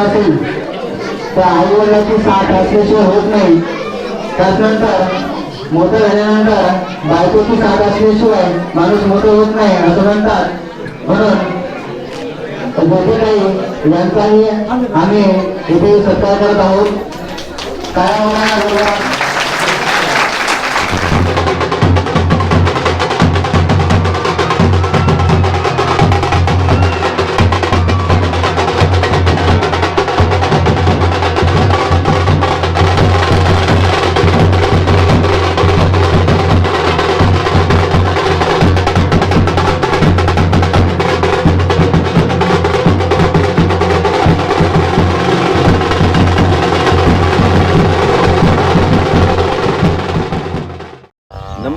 असेल तर आई वडिलांची साथ असल्याशिवाय होत नाही. त्याच्यानंतर मोठं झाल्यानंतर बायकोची साथ असल्याशिवाय माणूस मोठं होत नाही असं म्हणतात. म्हणून जसे काही यांचाही आम्ही इथे सत्कार करत आहोत. काय होणार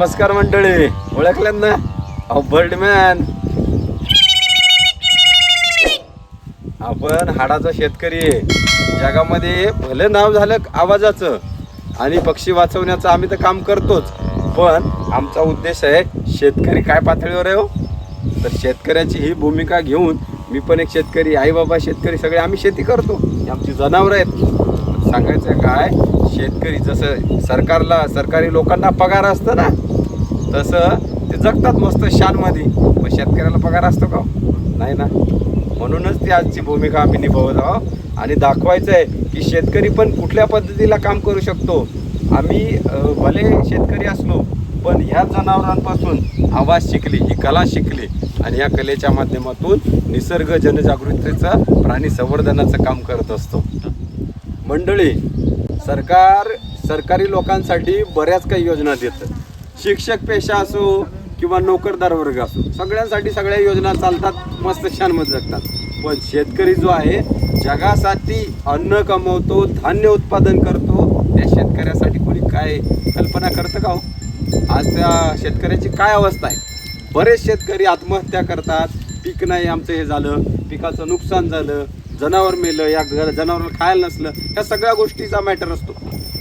नमस्कार मंडळी ओळखल्यात ना? अहो बर्डमॅन. आपण हाडाचा शेतकरी आहे. जगामध्ये भलं नाव झालं आवाजाचं आणि पक्षी वाचवण्याचं आम्ही तर काम करतोच. पण आमचा उद्देश आहे शेतकरी काय पातळीवर आहे हो? तर शेतकऱ्याची ही भूमिका घेऊन मी पण एक शेतकरी आई बाबा शेतकरी सगळे आम्ही शेती करतो. आमची जनावरं आहेत. सांगायचं काय? शेतकरी जसं सरकारला सरकारी लोकांना पगार असतं ना तसं ते जगतात मस्त शानमध्ये. पण शेतकऱ्याला पगार असतो का हो? नाही ना. म्हणूनच ती आजची भूमिका आम्ही निभावत आहोत. आणि दाखवायचं आहे की शेतकरी पण कुठल्या पद्धतीला काम करू शकतो. आम्ही भले शेतकरी असलो पण ह्या जनावरांपासून आवाज शिकली ही कला शिकली. आणि या कलेच्या माध्यमातून निसर्ग जनजागृतीचं प्राणी संवर्धनाचं काम करत असतो. मंडळी सरकार सरकारी लोकांसाठी बऱ्याच काही योजना देतं. शिक्षक पेशा असो किंवा नोकरदार वर्ग असो सगळ्यांसाठी सगळ्या योजना चालतात मस्त छान मत जगतात. पण शेतकरी जो आहे जगासाठी अन्न कमवतो धान्य उत्पादन करतो त्या शेतकऱ्यासाठी कोणी काय कल्पना करतं का हो? आज त्या शेतकऱ्याची काय अवस्था आहे? बरेच शेतकरी आत्महत्या करतात पीक नाही आमचं हे झालं पिकाचं नुकसान झालं जनावर मेलं या घर जनावराला खायला नसलं ह्या सगळ्या गोष्टीचा मॅटर असतो.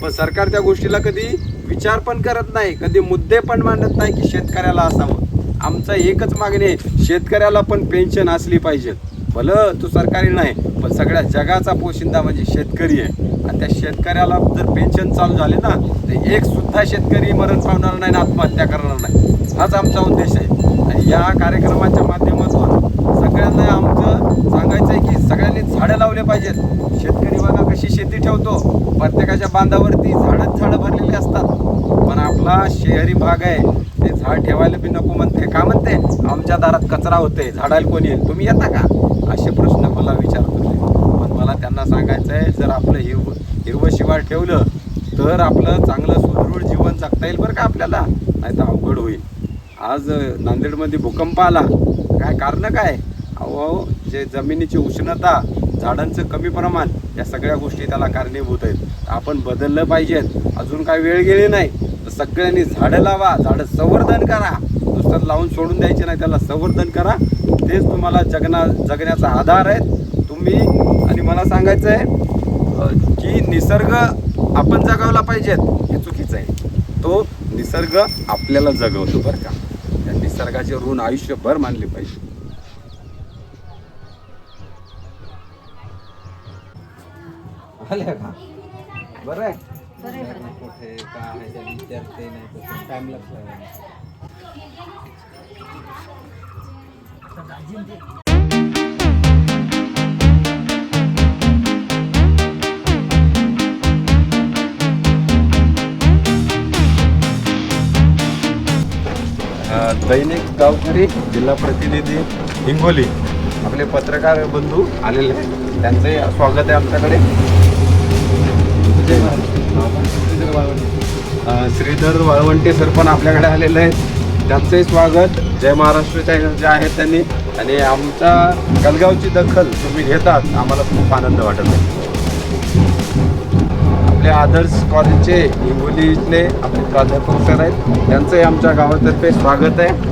पण सरकार त्या गोष्टीला कधी विचार पण करत नाही कधी मुद्दे पण मांडत नाही की शेतकऱ्याला असावं. आमचं एकच मागणी आहे शेतकऱ्याला पण पेन्शन असली पाहिजे. भलं तू सरकारी नाही पण सगळ्या जगाचा पोशिंदा म्हणजे शेतकरी आहे. आणि त्या शेतकऱ्याला जर पेन्शन चालू झाले ना तर एक सुद्धा शेतकरी मरण पावणार नाही आणि आत्महत्या करणार नाही. हाच आमचा उद्देश आहे. आणि या कार्यक्रमाच्या माध्यमातून सगळ्यांना आमचं सांगायचं आहे की सगळ्यांनी झाडं लावले पाहिजेत. शेतकरी बघा कशी शेती ठेवतो? प्रत्येकाच्या बांधावरती झाडच झाडं भरलेली असतात. पण आपला शहरी भाग आहे. ते झाड ठेवायला बी नको म्हणते. का म्हणते? आमच्या दारात कचरा होते झाडाला कोणी येईल? तुम्ही येता का? असे प्रश्न मला विचारत होते. पण मला त्यांना सांगायचं आहे जर आपलं हिरव हिरवं शिवार ठेवलं तर आपलं चांगलं सुदृढ जीवन जगता येईल बरं का आपल्याला? नाही तर अवघड होईल. आज नांदेडमध्ये भूकंप आला. काय कारण काय? अहो अहो, जे जमिनीची उष्णता झाडांचं कमी प्रमाण या सगळ्या गोष्टी त्याला कारणीभूत आहेत. आपण बदललं पाहिजेत. अजून काय वेळ गेली नाही. तर सगळ्यांनी झाडं लावा झाडं संवर्धन करा. नुसतं लावून सोडून द्यायचे नाही त्याला संवर्धन करा. तेच तुम्हाला जगना जगण्याचा आधार आहे तुम्ही आणि मला सांगायचं आहे की निसर्ग आपण जगवला पाहिजेत हे चुकीचं आहे. तो निसर्ग आपल्याला जगवतो बरं का. त्या निसर्गाचे ऋण आयुष्यभर मानले पाहिजे. आल्या का? बरं आहे. कुठे काय आहे विचारते नाही तर टाइम लागतो अ, दैनिक गावकरी जिल्हा प्रतिनिधी हिंगोली. आपले पत्रकार बंधू आलेले आहेत. त्यांचे स्वागत आहे आमच्याकडे. वाळवंटे श्रीधर वाळवंटे सर पण आपल्याकडे आलेले आहेत. त्यांचंही स्वागत. जय महाराष्ट्र चॅनल जे आहेत त्यांनी. आणि आमच्या कलगावची दखल तुम्ही घेतात. आम्हाला खूप आनंद वाटत आहे. आपले आदर्श कॉलेजचे हिंगोली इथले आपले प्राध्यापक सर आहेत. त्यांचंही आमच्या गावातर्फे स्वागत आहे.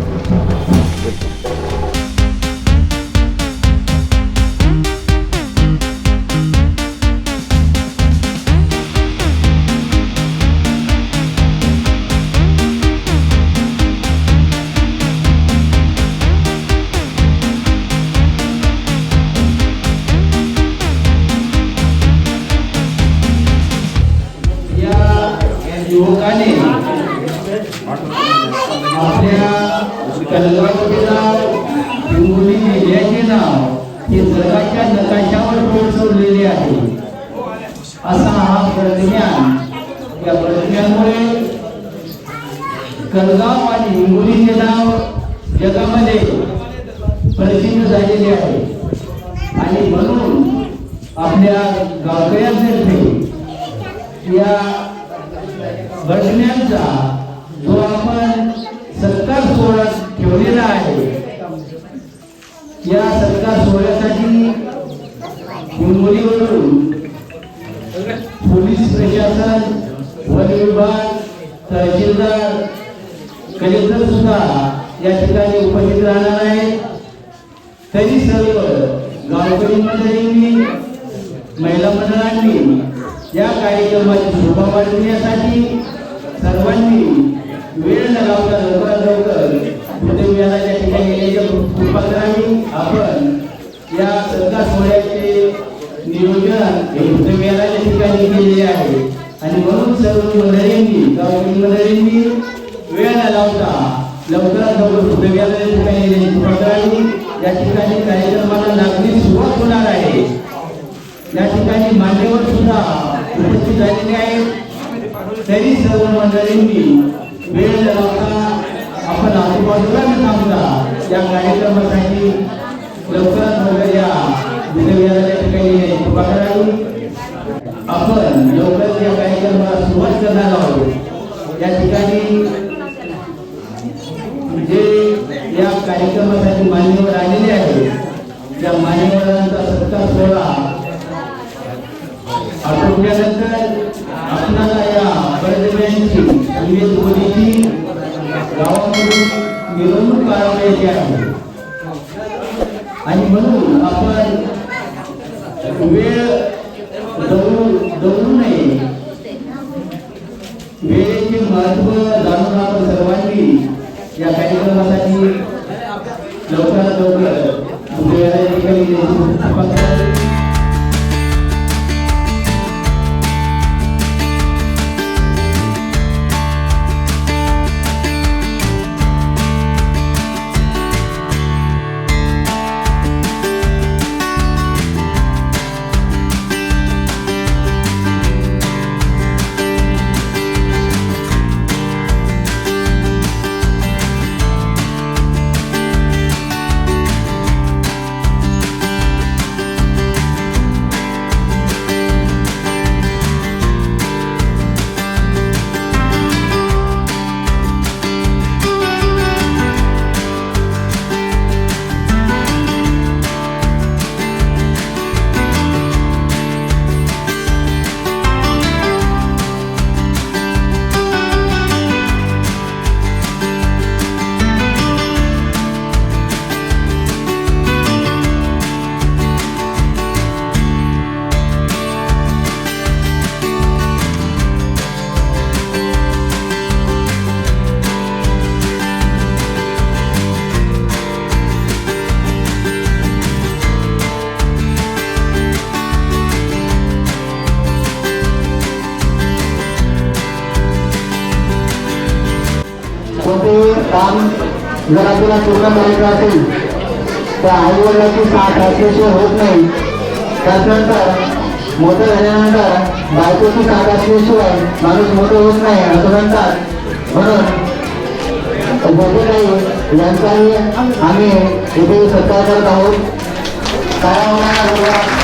नियोजन हे बुद्धविहाराच्या ठिकाणी केलेले आहे. आणि म्हणून सर्व मंडळींनी गावकरी मंडळींनी वेळ न लावता लवकरात लवकर बुद्धविहाराच्या ठिकाणी येण्याची या ठिकाणी कार्यक्रमाला लागली सुरुवात होणार आहे. या ठिकाणी मान्यवर सुद्धा उपस्थित झालेले आहेत. तरी सर्व मंडळींनी वेळ न लावता आपण आजूबाजूला न थांबता या कार्यक्रमासाठी लवकरात लवकर या विद्यालयाच्या ठिकाणी आपण लवकर या कार्यक्रमाला सुरुवात करणार आहोत. या ठिकाणी जे या कार्यक्रमासाठी मान्यवर आलेले आहेत. त्या मान्यवरांचा सत्कार सोहळा आटोपल्यानंतर आपणाला या बळदेव्यांची विविध बोलीची गावामधून मिरवणूक काढावयाची आहे. आणि म्हणून आपण वेळ दौडू नये वेळेचे महत्त्व जाणून आपण सर्वांनी या कार्यक्रमासाठी लवकरात लवकर उद्या काम जर आपल्याला पूर्ण करायचं असेल त्या आई वडिलांची साथ असल्याशिवाय होत नाही. त्याच्यानंतर मोठं झाल्यानंतर बायकोची साथ असल्याशिवाय माणूस मोठं होत नाही असं म्हणतात. म्हणून जसे काही यांचाही आम्ही इथे सत्कार करत आहोत. काय होणार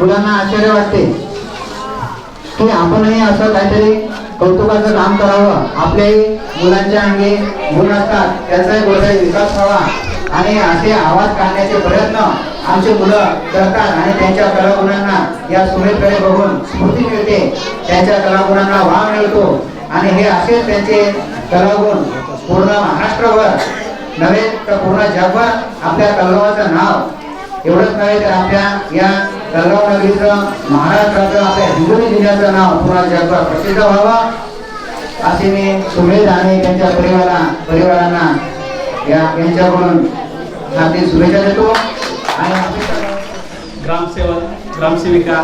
मुलांना आश्चर्य वाटते. की आपणही असं काहीतरी कौतुकाचं काम करावं. आपल्याही मुलांच्या अंगी गुण असतात त्याचाही गोष्टी विकास व्हावा. आणि असे आवाज काढण्याचे प्रयत्न आमचे मुलं करतात आणि त्यांच्या कलागुणांना या सुमेधकडे बघून स्फूर्ती मिळते. त्यांच्या कलागुणांना वाव मिळतो. आणि हे असेच त्यांचे कलागुण पूर्ण महाराष्ट्रभर नव्हे तर पूर्ण जगभर आपल्या कलावाचं नाव. एवढंच नव्हे तर आपल्या या कलगाव नगरीचं महाराष्ट्राचं आपल्या हिंगोली जिल्ह्याचं नाव पूर्ण जगभर प्रसिद्ध व्हावा असे मी सुमेध आणि त्यांच्या परिवारा परिवारांना या यांच्याकडून हार्दिक शुभेच्छा देतो. आणि ग्रामसेवक ग्रामसेविका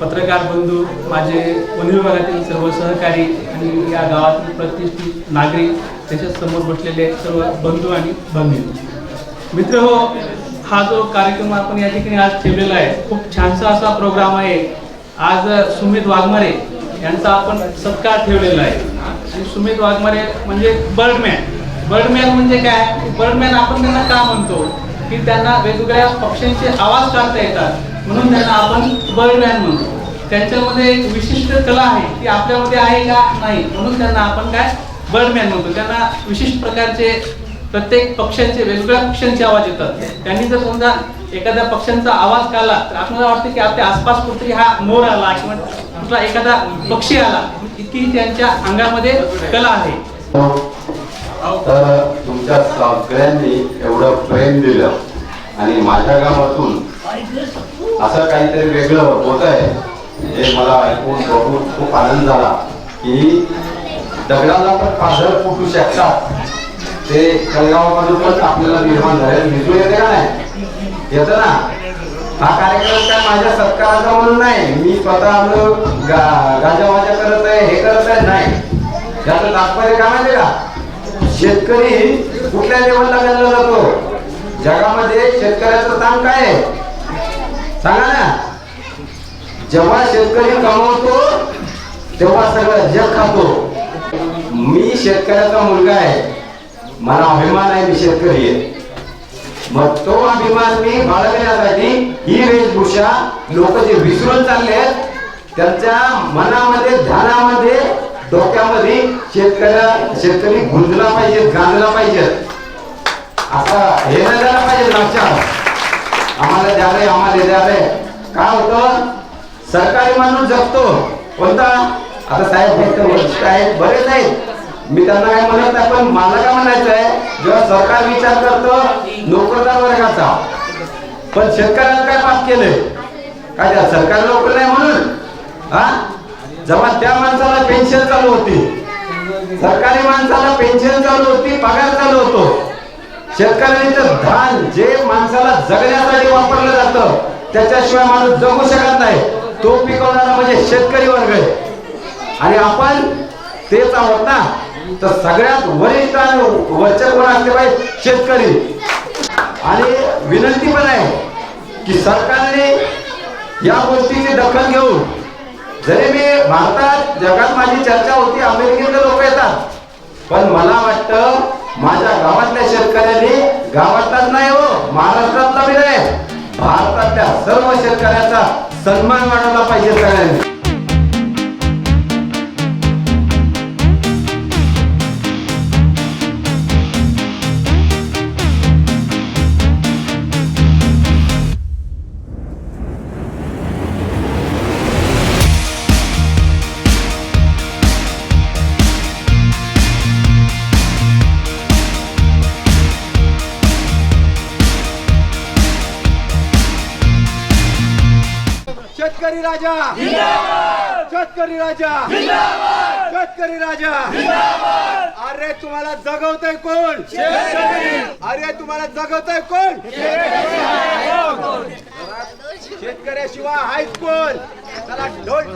पत्रकार बंधू माझे वन विभागातील सर्व सहकारी आणि या गावातील प्रतिष्ठित नागरिक त्याच्यासमोर बसलेले सर्व बंधू आणि बंधू. मित्र हो हा जो कार्यक्रम आपण या ठिकाणी आज ठेवलेला आहे खूप छानसा असा प्रोग्राम आहे. आज सुमित वाघमारे यांचा आपण सत्कार ठेवलेला आहे. आणि सुमित वाघमारे म्हणजे बर्डमॅन. बर्डमॅन म्हणजे काय? बर्डमॅन आपण त्यांना का म्हणतो? की त्यांना वेगवेगळ्या पक्ष्यांचे आवाज काढता येतात. म्हणून त्यांना आपण बर्डमॅन म्हणतो. त्यांच्यामध्ये एक विशिष्ट कला आहे ती आपल्यामध्ये आहे का? नाही. म्हणून त्यांना आपण काय? बर्डमॅन म्हणतो. त्यांना विशिष्ट प्रकारचे प्रत्येक पक्ष्यांचे वेगवेगळ्या पक्ष्यांचे आवाज येतात. त्यांनी जर समजा एखाद्या पक्ष्यांचा आवाज काढला तर आपल्याला वाटतं की आपल्या आसपास कुठेतरी हा मोर आला किंवा कुठला एखादा पक्षी आला. इतकी त्यांच्या अंगामध्ये कला आहे. तर तुमच्या सगळ्यांनी एवढं प्रेम दिलं आणि माझ्या गावातून असं काहीतरी वेगळं होत आहे हे मला ऐकून बघून खूप आनंद झाला की दगडाला पण पाझर फुटू शकतात. ते कळगावामधून पण आपल्याला निर्माण झाले. निघू येते का नाही? येतं ना? हा कार्यक्रम काय माझ्या सत्काराचा म्हणून नाही. मी स्वतः आपलं गा गाजावाजा करत आहे हे करत आहे नाही. त्याचं तात्पर्य काय माहिती का? शेतकरी कुठल्या लेवलला गणला जातो? जगामध्ये शेतकऱ्याचं काम काय आहे? सांगा ना. जेव्हा शेतकरी कमवतो तेव्हा सगळं जग खातो. मी शेतकऱ्याचा मुलगा आहे. मला अभिमान आहे मी शेतकरी आहे. मग तो अभिमान मी बाळगण्यासाठी ही वेशभूषा लोक जे विसरून चालले आहेत त्यांच्या मनामध्ये ध्यानामध्ये डोक्यामध्ये शेतकऱ्या शेतकरी गुंजला पाहिजे गांजला पाहिजे. असा हे नाही झाला पाहिजे लक्षात. आम्हाला द्यावे आम्हाला द्यावे काय होतं? सरकारी माणूस जगतो. कोणता? आता साहेब फक्त वरिष्ठ आहेत बरेच आहेत. मी त्यांना काय म्हणत नाही पण मला काय म्हणायचं आहे जेव्हा सरकार विचार करतो नोकरदार वर्गाचा. पण शेतकऱ्याला काय पाप केलंय? काय त्या सरकारी नोकर नाही म्हणून? हा? जेव्हा त्या माणसाला पेन्शन चालू होती. सरकारी माणसाला पेन्शन चालू होती पगार चालू होतो. शेतकऱ्यांचं धान जे माणसाला जगण्यासाठी वापरलं जातं त्याच्याशिवाय माणूस जगू शकत नाही. तो पिकवणारा म्हणजे शेतकरी वर्ग आहे. आणि आपण तेच आहोत ना. तर सगळ्यात वरिष्ठ आणि वरच्या कोण असले पाहिजे शेतकरी. आणि विनंती पण आहे की सरकारने या गोष्टीची दखल घेऊन जरी मी भारतात जगात माझी चर्चा होती अमेरिकेतले लोक येतात पण मला वाटतं माझ्या गावातल्या शेतकऱ्यांनी गावातलाच नाही हो महाराष्ट्रातला बी नाही भारतातल्या सर्व शेतकऱ्याचा सन्मान वाढवला पाहिजे सगळ्यांनी. राजा। शेतकरी राजा। शेतकरी राजा। अरे तुम्हाला जगवतय कोण? अरे तुम्हाला जगवतय कोण? शेतकऱ्याशिवाय आहेत कोण? चला ढोल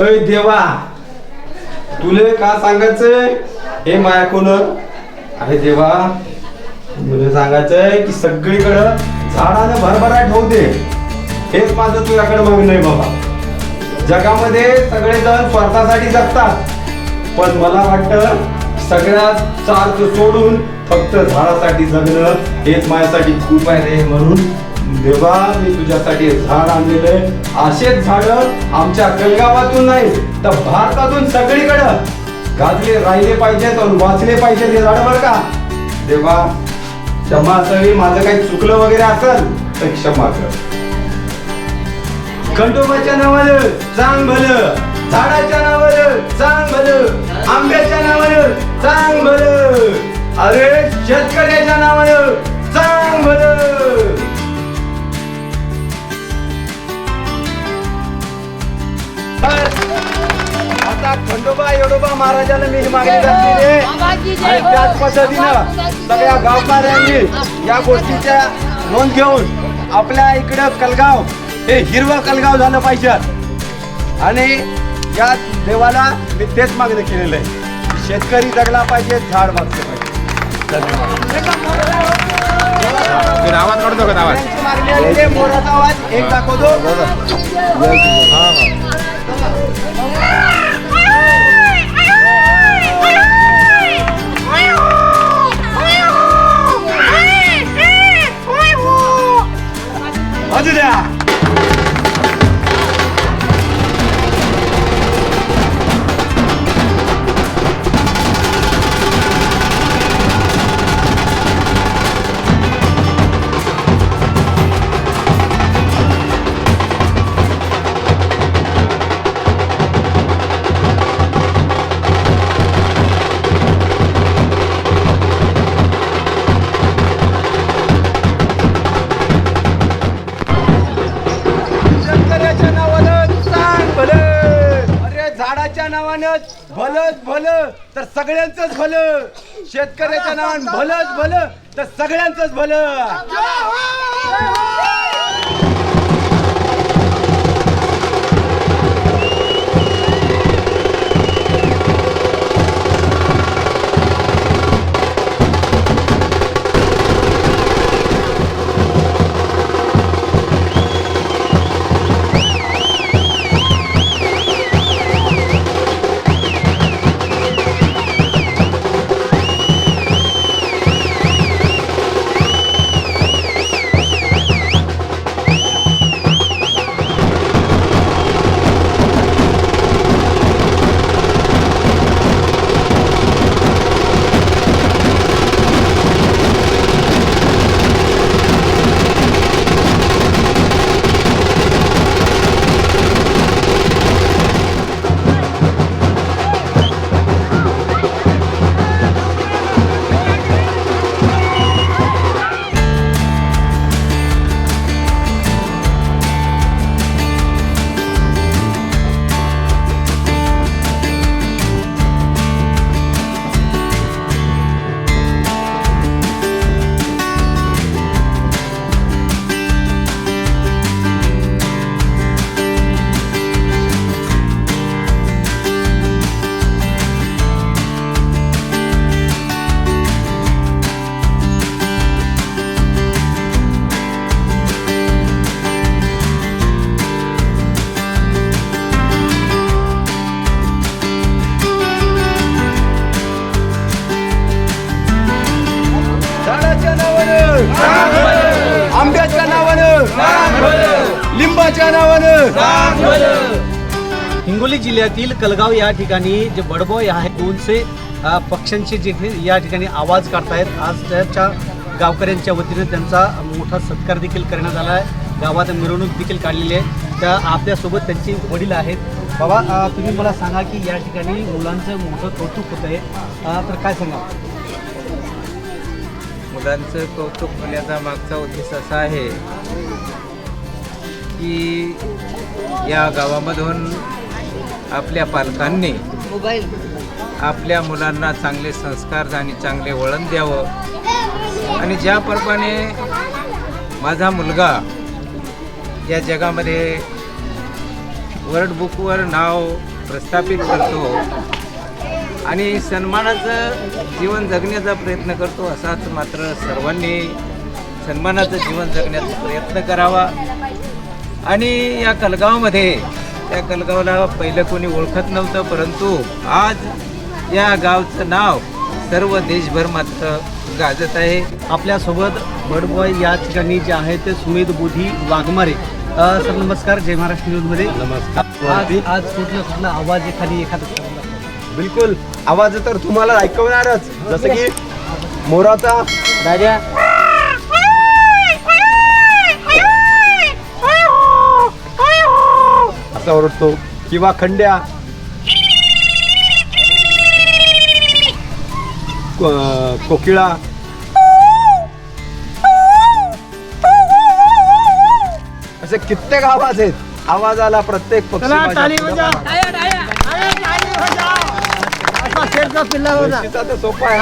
अय देवा तुले का सांगायचंय? हे माया कोण अरे देवा तुला सांगायचंय की सगळीकडं झाडानं भरभराट होऊ दे. हेच माझं तुझ्याकडे मागणं आहे बाबा. जगामध्ये सगळेजण स्वार्थासाठी जगतात. पण मला वाटतं सगळ्यात चार्ज सोडून फक्त झाडासाठी जगणं हेच माझ्यासाठी खूप आहे रे म्हणून. देवा मी तुझ्यासाठी झाड आणलेलं आहे. असेच झाड आमच्या कलगावातून नाही तर भारतातून सगळीकडं. गाजले राहिले पाहिजेत वाचले पाहिजेत हे झाड बर का? देवा क्षमा असावी माझं काही चुकलं वगैरे असेल तर क्षमा कर. खंडोबाच्या नावानं चांग भलं झाडाच्या नावानं चांग भलं आंब्याच्या नावानं चांग भलं अरे शेतकऱ्याच्या नावानं चांग भलं. तर आता खंडोबा येडोबा महाराजाला मी ही मागणी घातलेली आहे आणि त्याच पद्धतीनं सगळ्या गावकऱ्यांनी या गोष्टीच्या नोंद घेऊन आपल्या इकडं कलगाव हे हिरवं कलगाव झालं पाहिजे. आणि या देवाला मी तेच मागणं केलेलं आहे. शेतकरी जगला पाहिजे झाड वाचलं पाहिजे. आवाज काढतो का आवाज. मोराचा आवाज. एक दाखवतो. वाजू द्या शेतकऱ्याच्या झाडाच्या नावानं भलंच भलं तर सगळ्यांचंच भलं. शेतकऱ्याच्या नावानं भलंच भलं तर सगळ्यांचंच भलं. हिंगोली जिल्ह्यातील कलगाव या ठिकाणी जे बडबॉय आहे दोनशे पक्ष्यांचे जे या ठिकाणी आवाज काढतायत. आज त्याच्या गावकऱ्यांच्या वतीने त्यांचा मोठा सत्कार देखील करण्यात आला आहे. गावात मिरवणूक देखील काढलेली आहे. त्या आपल्यासोबत त्यांचे वडील आहेत. बाबा तुम्ही मला सांगा की या ठिकाणी मुलांचं मोठं कौतुक होत आहे तर काय सांगा मुलांचं कौतुक होण्याचा मागचा उद्देश असा आहे की या गावामधून आपल्या पालकांनी आपल्या मुलांना चांगले संस्कार आणि चांगले वळण द्यावं. आणि ज्याप्रमाणे माझा मुलगा या जगामध्ये वर्ल्ड बुकवर नाव प्रस्थापित करतो आणि सन्मानाचं जीवन जगण्याचा प्रयत्न करतो असाच मात्र सर्वांनी सन्मानाचं जीवन जगण्याचा प्रयत्न करावा. आणि या कलगावमध्ये त्या कलगावला पहिलं कोणी ओळखत नव्हतं परंतु आज या गावचं नाव सर्व देशभर मात्र गाजत आहे. आपल्यासोबत बडबॉय या ठिकाणी जे आहे ते सुमेध बोधी वाघमारे. सर नमस्कार जय महाराष्ट्र न्यूजमध्ये. नमस्कार. आज आज कुठला कुठला आवाज एखादी एखादा बिलकुल. आवाज तर तुम्हाला ऐकवणारच. जसं की मोराचा राजा असा ओरडतो किंवा खंड्या. कोकिळा. असे कित्येक आवाज आहेत. आवाजाला प्रत्येक पक्षी गोष्टीचा तर सोपा आहे.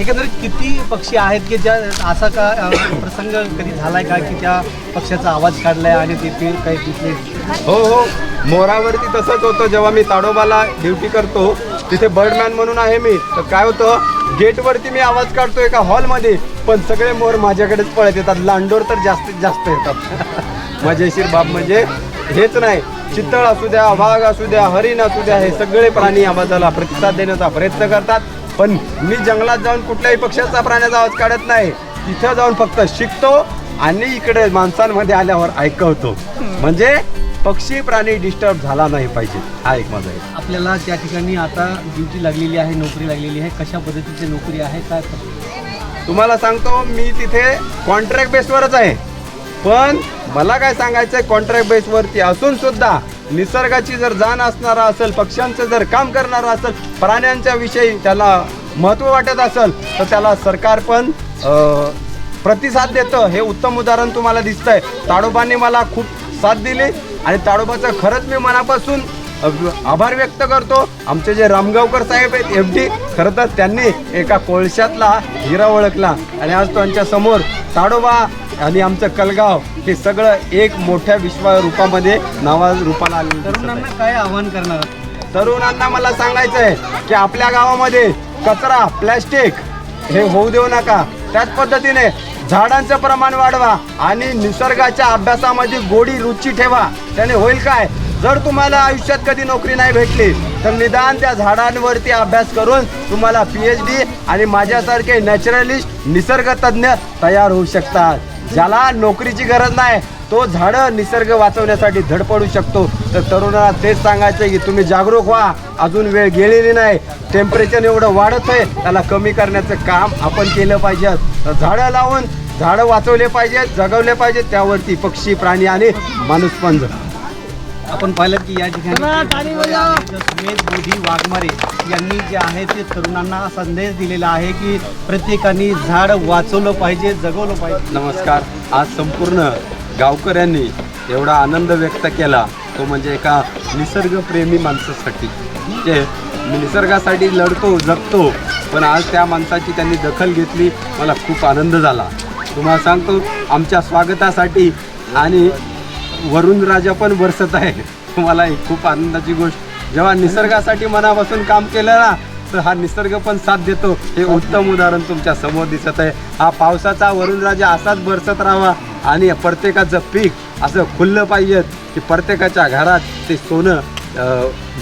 एकंदरीत किती पक्षी आहेत की ज्या असा का अ, प्रसंग कधी झालाय का की त्या पक्षाचा आवाज काढलाय आणि तिथे काही दिसले हो हो. मोरावरती तसंच होतं. जेव्हा मी ताडोबाला ड्युटी करतो तिथे बर्डमॅन म्हणून आहे मी. तर काय होतं गेटवरती मी आवाज काढतो एका हॉलमध्ये पण सगळे मोर माझ्याकडेच पळत येतात. लांडोर तर जास्तीत जास्त येतात. मजेशीर बाब म्हणजे हेच नाही. चित्तळ असू द्या वाघ असू द्या हरिण असू द्या हे सगळे प्राणी आवाजाला प्रतिसाद देण्याचा प्रयत्न करतात. पण मी जंगलात जाऊन कुठल्याही पक्षाचा प्राण्याचा आवाज काढत नाही. तिथं जाऊन फक्त शिकतो आणि इकडे माणसांमध्ये आल्यावर ऐकवतो. म्हणजे पक्षी प्राणी डिस्टर्ब झाला नाही पाहिजे. हा एक माझा आहे आपल्याला त्या ठिकाणी आता ड्युटी लागलेली आहे नोकरी लागलेली आहे. कशा पद्धतीची नोकरी आहे काय तुम्हाला सांगतो मी तिथे कॉन्ट्रॅक्ट बेसवरच आहे. पण मला काय सांगायचं आहे कॉन्ट्रॅक्ट बेसवरती असून सुद्धा निसर्गाची जर जाण असणारा असेल पक्ष्यांचं जर काम करणारा असेल प्राण्यांच्या विषयी त्याला महत्त्व वाटत असेल तर त्याला सरकार पण प्रतिसाद देतं. हे उत्तम उदाहरण तुम्हाला दिसतंय. ताडोबांनी मला खूप साथ दिली आणि ताडोबाचं खरंच मी मनापासून आभार व्यक्त करतो. आमचे जे रामगावकर साहेब आहेत एफ डी खरं तर त्यांनी एका कोळशातला हिरा ओळखला. आणि आज त्यांच्यासमोर ताडोबा आणि आमचं कलगाव हे सगळं एक मोठ्या विश्व रूपामध्ये नावा रूपाला आहे. तरुणांना काय आव्हान करणार? तरुणांना मला सांगायचं आहे की आपल्या गावामध्ये कचरा प्लॅस्टिक हे होऊ देऊ नका त्याच पद्धतीने झाडांचं प्रमाण वाढवा आणि निसर्गाच्या अभ्यासामध्ये गोडी रुची ठेवा त्याने होईल काय जर तुम्हाला आयुष्यात कधी नोकरी नाही भेटली तर निदान त्या झाडांवरती अभ्यास करून तुम्हाला पी एच डी आणि माझ्यासारखे नॅचरलिस्ट निसर्ग तज्ज्ञ तयार होऊ शकतात ज्याला नोकरीची गरज नाही तो झाडं निसर्ग वाचवण्यासाठी धडपडू शकतो. तर तरुणाला तेच सांगायचं की तुम्ही जागरूक व्हा. अजून वेळ गेलेली नाही. टेम्परेचर एवढं वाढत आहे. त्याला कमी करण्याचं काम आपण केलं पाहिजे. तर झाडं लावून झाडं वाचवले पाहिजेत जगवले पाहिजेत त्यावरती पक्षी प्राणी आणि माणूस पण. आपण पाहिलं की या ठिकाणी सुमेध बोधी वाघमारे यांनी जे आहे ते तरुणांना संदेश दिलेला आहे की प्रत्येकाने झाड वाचवलं पाहिजे जगवलं पाहिजे. नमस्कार. आज संपूर्ण गावकऱ्यांनी एवढा आनंद व्यक्त केला. तो म्हणजे एका निसर्गप्रेमी माणसासाठी. जे मी निसर्गासाठी लढतो जगतो पण आज त्या माणसाची त्यांनी दखल घेतली. मला खूप आनंद झाला. तुम्हाला सांगतो आमच्या स्वागतासाठी आणि वरुण राजा पण बरसत आहे. तुम्हाला एक खूप आनंदाची गोष्ट जेव्हा निसर्गासाठी मनापासून काम केलं ना तर हा निसर्ग पण साथ देतो. हे उत्तम उदाहरण तुमच्यासमोर दिसत आहे. हा पावसाचा वरुण राजा असाच बरसत राहावा आणि प्रत्येकाचं पीक असं खुललं पाहिजे की प्रत्येकाच्या घरात ते सोनं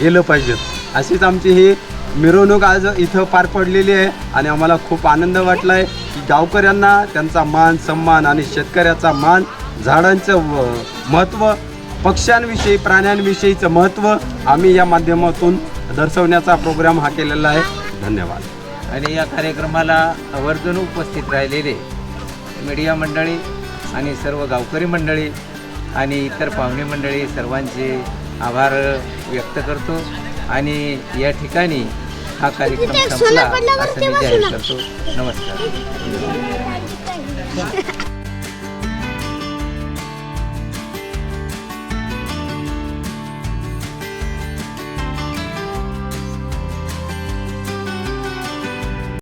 गेलं पाहिजे. अशीच आमची ही मिरवणूक आज इथं पार पडलेली आहे आणि आम्हाला खूप आनंद वाटला आहे की गावकऱ्यांना त्यांचा मान सन्मान आणि शेतकऱ्याचा मान झाडांचं महत्त्व पक्ष्यांविषयी प्राण्यांविषयीचं महत्त्व आम्ही या माध्यमातून दर्शवण्याचा प्रोग्राम हा केलेला आहे. धन्यवाद. आणि या कार्यक्रमाला आवर्जून उपस्थित राहिलेले मीडिया मंडळी आणि सर्व गावकरी मंडळी आणि इतर पाहुणे मंडळी सर्वांचे आभार व्यक्त करतो आणि या ठिकाणी हा कार्यक्रम संपला असं मी जाहीर करतो. नमस्कार.